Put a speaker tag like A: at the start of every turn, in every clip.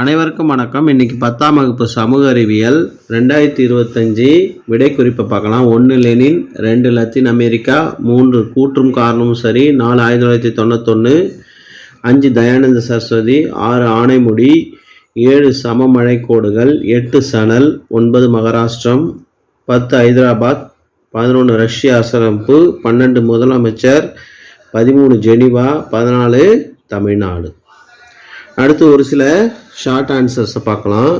A: அனைவருக்கும் வணக்கம். இன்னைக்கு பத்தாம் வகுப்பு சமூக அறிவியல் ரெண்டாயிரத்தி இருபத்தஞ்சி விடை குறிப்பை பார்க்கலாம். ஒன்று லெனின் ரெண்டு லத்தீன் அமெரிக்கா மூன்று கூற்றும் காரணமும் சரி நாலு ஆயிரத்தி தொள்ளாயிரத்தி தொண்ணூத்தொன்று அஞ்சு தயானந்த சரஸ்வதி ஆறு ஆனைமுடி ஏழு சமமழை கோடுகள் எட்டு சணல் ஒன்பது மகாராஷ்டிரம் பத்து ஹைதராபாத் பதினொன்று ரஷ்ய அரசமைப்பு பன்னெண்டு முதலமைச்சர் பதிமூணு ஜெனிவா பதினாலு தமிழ்நாடு. அடுத்து ஒரு சில ஷார்ட் ஆன்சர்ஸை பார்க்கலாம்.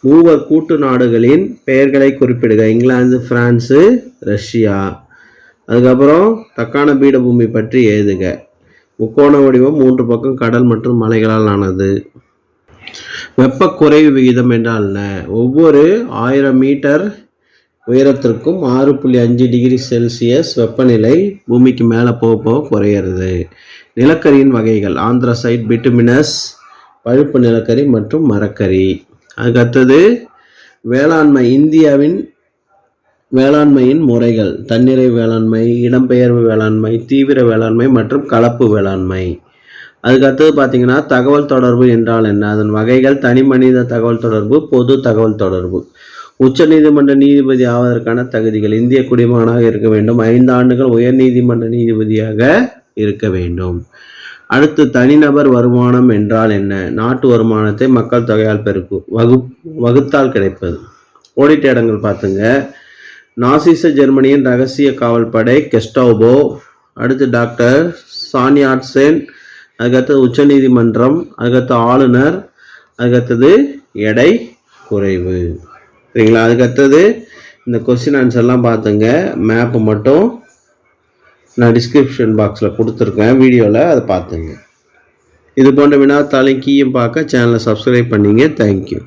A: மூவர் கூட்டு நாடுகளின் பெயர்களை குறிப்பிடுக. இங்கிலாந்து பிரான்ஸு ரஷ்யா. அதுக்கப்புறம் தக்கான பீடபூமி பற்றி எழுதுக. முக்கோண வடிவம் மூன்று பக்கம் கடல் மற்றும் மலைகளால் ஆனது. வெப்ப குறைவு விகிதம் என்றால் என்ன? ஒவ்வொரு ஆயிரம் மீட்டர் உயரத்திற்கும் ஆறு புள்ளி அஞ்சு டிகிரி செல்சியஸ் வெப்பநிலை பூமிக்கு மேலே போக போக குறையிறது. நிலக்கரியின் வகைகள். ஆந்திரசைட் பிட்டுமினஸ் பழுப்பு நிலக்கரி மற்றும் மரக்கரி அதுக்கு அடுத்தது வேளாண்மை இந்தியாவின் வேளாண்மையின் முறைகள். தன்னிறை வேளாண்மை இடம்பெயர்வு வேளாண்மை தீவிர வேளாண்மை மற்றும் கலப்பு வேளாண்மை. அதுக்கு அடுத்தது பார்த்தீங்கன்னா தகவல் தொடர்பு என்றால் என்ன? அதன் வகைகள் தனி மனித தகவல் தொடர்பு பொது தகவல் தொடர்பு. உச்ச நீதிமன்ற நீதிபதி ஆவதற்கான தகுதிகள் இந்திய குடிமகனாக இருக்க வேண்டும். ஐந்து ஆண்டுகள் உயர் நீதிமன்ற நீதிபதியாக இருக்க வேண்டும். அடுத்து தனிநபர் வருமானம் என்றால் என்ன? நாட்டு வருமானத்தை மக்கள் தொகையால் பெருக்கும். வகு வகுத்தால் கிடைப்பது. ஓடிட்ட இடங்கள் பார்த்துங்க. நாசிச ஜெர்மனியின் ரகசிய காவல் படை கெஸ்டோபோ அடுத்து டாக்டர் சானியாட்சென் அதுக்கடுத்தது உச்சநீதிமன்றம் அதுக்கடுத்து ஆளுநர் அதுக்கடுத்தது எடை குறைவு. சரிங்களா? அதுக்கடுத்தது இந்த கொஸ்டின் ஆன்சர்லாம் பார்த்துங்க. மேப்பு மட்டும் நான் டிஸ்கிரிப்ஷன் பாக்ஸில் கொடுத்துருக்கேன் வீடியோவில் அதை பார்த்துங்க இது போன்ற வினாத்தாலையும் கீயும் பார்க்க சேனலை சப்ஸ்கிரைப் பண்ணிங்க. தேங்க்யூ